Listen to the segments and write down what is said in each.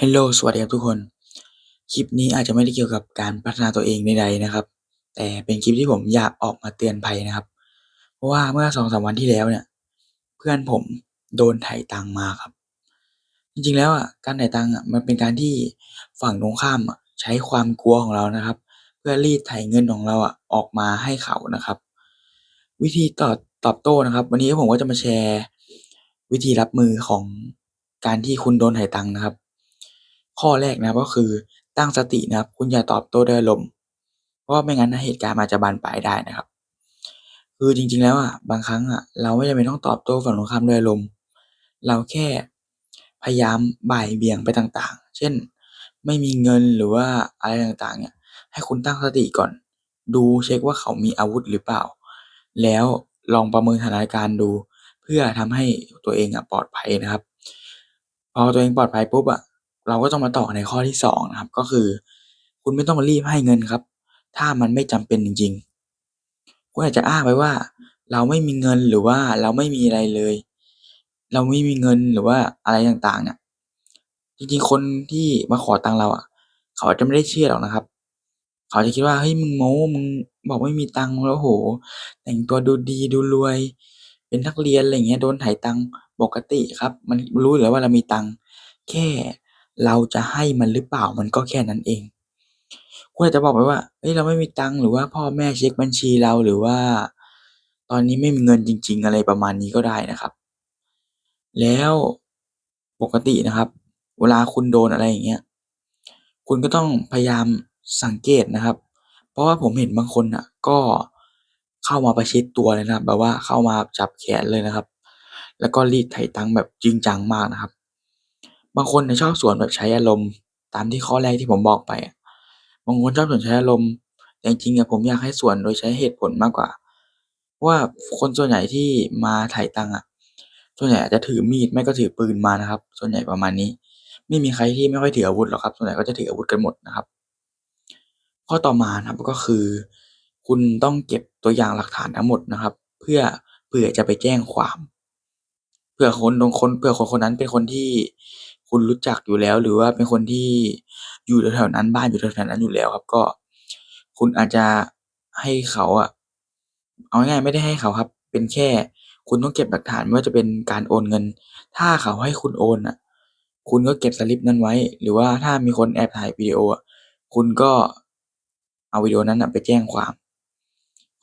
ฮลโลสวัสดีครับทุกคน คลิปนี้อาจจะไม่ได้เกี่ยวกับการพัฒนาตัวเองใดๆนะครับ แต่เป็นคลิปที่ผมอยากออกมาเตือนภัยนะครับ เพราะว่าเมื่อ2-3วันที่แล้วเนี่ย เพื่อนผมโดนไถตังมาครับ จริงๆแล้วอะ การไถตังค์อะมันเป็นการที่ฝั่งตรงข้ามอะใช้ความกลัวของเรานะครับ เพื่อรีดไถเงินของเราอะออกมาให้เขานะครับ วิธีตอบตอบโต้นะครับ วันนี้ผมก็จะมาแชร์ วิธีรับมือของการที่คุณโดนไถตังนะครับ ข้อแรกนะครับก็คือตั้งสตินะครับ คุณอย่าตอบโต้ด้วยอารมเพราะไม่งั้นนะเหตุการณ์มันอาจจะบานปลายได้นะครับ คือจริงๆแล้วอะบางครั้งอะเราไม่จำเป็นต้องตอบโต้ฝั่งตรงข้ามด้วยอารมเราแค่พยายามบ่ายเบี่ยงไปต่างๆ เช่น ไม่มีเงินหรือว่าอะไรต่างๆเนี่ยให้คุณตั้งสติก่อน ดูเช็กว่าเขามีอาวุธหรือเปล่า แล้วลองประเมินสถานการณ์ดู เพื่อทำให้ตัวเองอะปลอดภัยนะครับ พอตัวเองปลอดภัยปุ๊บอะ เราก็ต้องมาต่อในข้อที่2นะครับ ก็คือ คุณไม่ต้องมารีบให้เงินครับ ถ้ามันไม่จำเป็นจริงๆคุณอาจจะอ้างไปว่า เราไม่มีเงินหรือว่าเราไม่มีอะไรเลย เราไม่มีเงินหรือว่าอะไรต่างๆ เนี่ยจริงๆคนที่มาขอตังค์เราอะ เขาจะไม่ได้เชื่อหรอกนะครับ เขาจะคิดว่าเฮ้ยมึงโม้มึงบอกไม่มีตังค์แล้วโอ้โฮแต่งตัวดูดีดูรวย เป็นนักเรียนอะไรเงี้ยโดนไถตังค์ปกติครับ มันรู้อยู่แล้วว่าเรามีตังค์แค่ เราจะให้มันหรือเปล่ามันก็แค่นั้นเองคุณอาจจะบอกไปว่าเฮ้ยเราไม่มีตังค์หรือว่าพ่อแม่เช็กบัญชีเราหรือว่า ตอนนี้ไม่มีเงินจริง ๆ อะไรประมาณนี้ก็ได้นะครับ แล้วปกตินะครับ เวลาคุณโดนอะไรอย่างเงี้ยคุณก็ต้องพยายามสังเกตนะครับ เพราะว่าผมเห็นบางคนน่ะก็เข้ามาประชิดตัวเลยนะครับแบบว่าเข้ามาจับแขนเลยนะครับ แล้วก็รีดไถตังค์แบบจริงจังมากนะครับ บางคนน่ะชอบสวนแบบใช้อารมณ์ตามที่ข้อแรกที่ผมบอกไปอะ บางคนชอบสวนใช้อารมณ์ แต่จริง ๆ อะ ผมอยากให้สวนโดยใช้เหตุผลมากกว่า เพราะว่าคนส่วนใหญ่ที่มาไถตังค์อะ ส่วนใหญ่อาจจะถือมีด ไม่ก็ถือปืนมานะครับ ส่วนใหญ่ประมาณนี้ ไม่มีใครที่ไม่ค่อยถืออาวุธหรอกครับ ส่วนใหญ่ก็จะถืออาวุธกันหมดนะครับ ข้อต่อมานะครับ ก็คือ คุณต้องเก็บตัวอย่างหลักฐานทั้งหมดนะครับ เพื่อ เผื่อจะไปแจ้งความ เผื่อคนตรงคน เผื่อคนคนนั้นเป็นคนที่ คุณรู้จักอยู่แล้ว หรือว่าเป็นคนที่อยู่แถวๆนั้น บ้านอยู่แถวๆนั้นอยู่แล้วครับ ก็ คุณอาจจะให้เขาอะ เอาง่าย ๆ ไม่ได้ให้เขาครับ เป็นแค่คุณต้องเก็บหลักฐาน ไม่ว่าจะเป็นการโอนเงิน ถ้าเขาให้คุณโอนน่ะ คุณก็เก็บสลิปนั้นไว้ หรือว่าถ้ามีคนแอบถ่ายวิดีโออะ คุณก็เอาวิดีโอนั้นน่ะไปแจ้งความ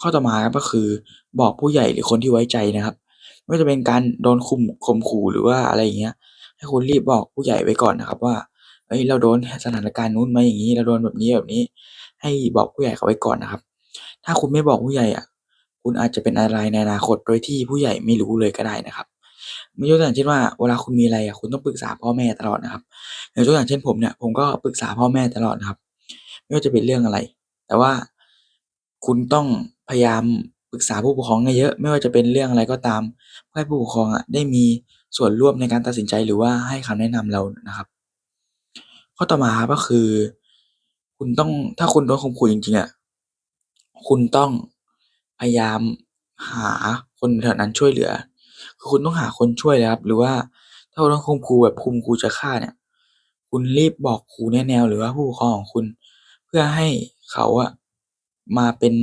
ข้อต่อมาครับก็คือบอกผู้ใหญ่หรือคนที่ไว้ใจนะครับ ไม่ว่าจะเป็นการโดนข่มข่มขู่ หรือว่าอะไรอย่างเงี้ย ให้คุณรีบบอกผู้ใหญ่ไว้ก่อนนะครับว่าเฮ้ยเราโดนสถานการณ์นู้นมาอย่างงี้เราโดนแบบนี้ๆให้บอกผู้ใหญ่เขาไว้ก่อนนะครับ ถ้าคุณไม่บอกผู้ใหญ่อะ คุณอาจจะเป็นอะไรในอนาคตโดยที่ผู้ใหญ่ไม่รู้เลยก็ได้นะครับยกตัวอย่างเช่นว่าเวลาคุณมีอะไรอะคุณต้องปรึกษาพ่อแม่ตลอดนะครับอยกตัวอย่างเช่นผมเนี่ยผมก็ปรึกษาพ่อแม่ตลอดนะครับ ไม่ว่าจะเป็นเรื่องอะไร แต่ว่าคุณต้องพยายาม ปรึกษาผู้ปกครองเยอะ ไม่ว่าจะเป็นเรื่องอะไรก็ตาม เพื่อให้ผู้ปกครองอะได้มีส่วนร่วมในการตัดสินใจหรือว่าให้คำแนะนำเรานะครับ ข้อต่อมาครับก็คือ คุณต้องถ้าคุณโดนข่มขู่จริงๆอะคุณต้องพยายามหาคนแถวนั้นช่วยเหลือ คือคุณต้องหาคนช่วยเลยครับ หรือว่าถ้าโดนข่มขู่แบบข่มขู่จะฆ่าเนี่ย คุณรีบบอกครูแนแนวหรือว่าผู้ปกครองของคุณ เพื่อให้เขาอะมาเป็น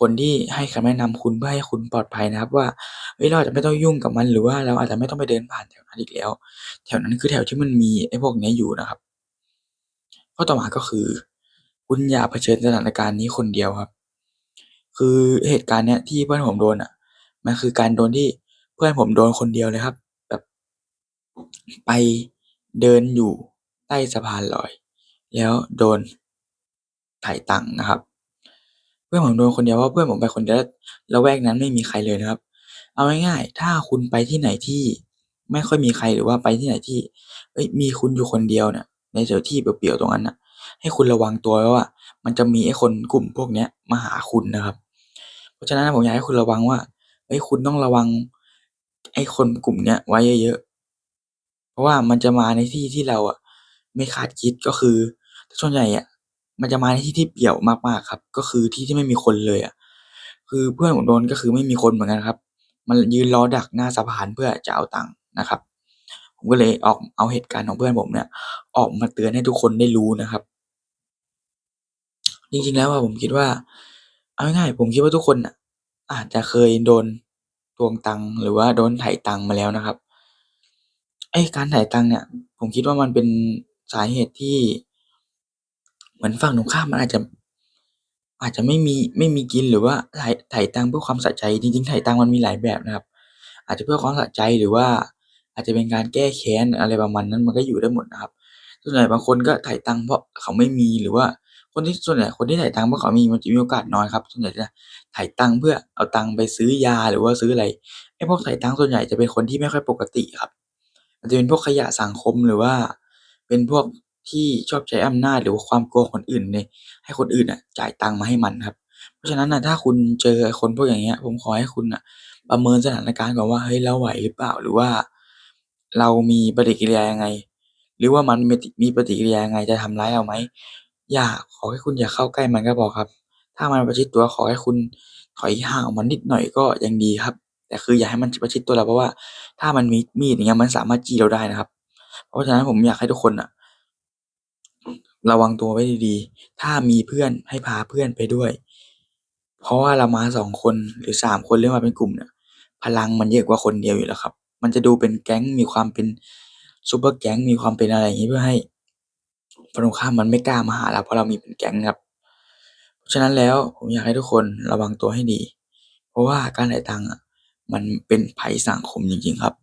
คนที่ให้คำแนะนำคุณเพื่อให้คุณปลอดภัยนะครับว่า เฮ้ย เราอาจจะไม่ต้องยุ่งกับมัน หรือว่าเราอาจจะไม่ต้องไปเดินผ่านแถวนั้นอีกแล้ว แถวนั้นคือแถวที่มันมีไอ้พวกนี้อยู่นะครับ ข้อต่อมาก็คือ คุณอย่าเผชิญสถานการณ์นี้คนเดียวครับ คือเหตุการณ์เนี้ยที่เพื่อนผมโดนอะ มันคือการโดนที่เพื่อนผมโดนคนเดียวเลยครับ แบบ ไปเดินอยู่ใต้สะพานลอย แล้วโดนไถตังค์นะครับ เพื่อนผมโดนคนเดียวเพราะเพื่อนผมไปคนเดียวแล้วแวกนั้นไม่มีใครเลยนะครับ เอาง่ายๆถ้าคุณไปที่ไหนที่ไม่ค่อยมีใครหรือว่าไปที่ไหนที่เฮ้ยมีคุณอยู่คนเดียวเนี่ยในแถวที่เปลี่ยวๆตรงนั้นน่ะ ให้คุณระวังตัวไว้ว่า มันจะมีไอ้คนกลุ่มพวกเนี้ยมาหาคุณนะครับ เพราะฉะนั้นผมอยากให้คุณระวังว่าเฮ้ยคุณต้องระวังไอ้คนกลุ่มเนี้ยไว้เยอะๆเพราะว่ามันจะมาในที่ที่เราอะไม่คาดคิดก็คือส่วนใหญ่อะ มันจะมาในที่ที่เปี่ยวมาก ๆ ครับ ก็คือที่ที่ไม่มีคนเลยอะ คือเพื่อนผมโดน ก็คือไม่มีคนเหมือนกันครับ มันยืนรอดักหน้าสะพานเพื่อจะเอาตังค์นะครับผผมก็เลยออก เอาเหตุการณ์ของเพื่อนผมเนี่ย ออกมาเตือนให้ทุกคนได้รู้นะครับ จริง ๆ แล้วอะผมคิดว่า เอาง่าย ๆ ผมคิดว่าทุกคนน่ะ อาจจะเคยโดนทวงตังค์ หรือว่าโดนไถตังค์มาแล้วนะครับ ไอ้การไถตังค์เนี่ย ผมคิดว่ามันเป็นสาเหตุที่ เหมือนฝั่งตรงข้ามมันอาจจะ อาจจะไม่มีไม่มีกินหรือว่าไถไถตังเพื่อความสะใจจริงๆไถตังมันมีหลายแบบนะครับ อาจจะเพื่อความสะใจหรือว่า อาจจะเป็นการแก้แค้นอะไรประมาณนั้นมันก็อยู่ได้หมดนะครับ ส่วนใหญ่บางคนก็ไถตังเพราะเขาไม่มีหรือว่าคนที่ส่วนใหญ่คนที่ไถตังค์เพราะเขามีมันจะมีโอกาสน้อยครับส่วนใหญ่จะไถตังค์เพื่อเอาตังค์ไปซื้อยาหรือว่าซื้ออะไรไอ้พวกไถตังค์ส่วนใหญ่จะเป็นคนที่ไม่ค่อยปกติครับมันจะเป็นพวกขยะสังคมหรือว่า เป็นพวก ที่ชอบใช้อำนาจ หรือว่าความกลัวคนอื่นใน ให้คนอื่นน่ะจ่ายตังค์มาให้มันครับ เพราะฉะนั้นน่ะ ถ้าคุณเจอคนพวกอย่างเงี้ย ผมขอให้คุณน่ะประเมินสถานการณ์ก่อนว่า เฮ้ย เราไหวหรือเปล่า หรือว่าเรามีปฏิกิริยายังไง หรือว่ามันมี มีปฏิกิริยายังไง จะทำร้ายเราไหม อย่า ขอให้คุณอย่าเข้าใกล้มันก็พอครับ ถ้ามันประชิดตัว ขอให้คุณถอยห่างออกมานิดหน่อยก็ยังดีครับ แต่คืออย่าให้มันประชิดตัวเรา เพราะว่าถ้ามันมีมีด อย่างเงี้ย มันสามารถจี้เราได้นะครับ เพราะฉะนั้นผมอยากให้ทุกคนน่ะ ระวังตัวไว้ดีๆ ถ้ามีเพื่อนให้พาเพื่อนไปด้วย เพราะว่าเรามา2คนหรือ3คนหรือมาเป็นกลุ่มเนี่ยพลังมันเยอะกว่าคนเดียวอยู่แล้วครับ มันจะดูเป็นแก๊งมีความเป็นซุปเปอร์แก๊งมีความเป็นอะไรอย่างงี้เพื่อให้ฝั่งตรงข้ามมันไม่กล้ามาหาเราเพราะเรามีเป็นแก๊งครับ เพราะฉะนั้นแล้วผมอยากให้ทุกคนระวังตัวให้ดี เพราะว่าการไถตังค์อะมันเป็นภัยสังคมจริงๆครับ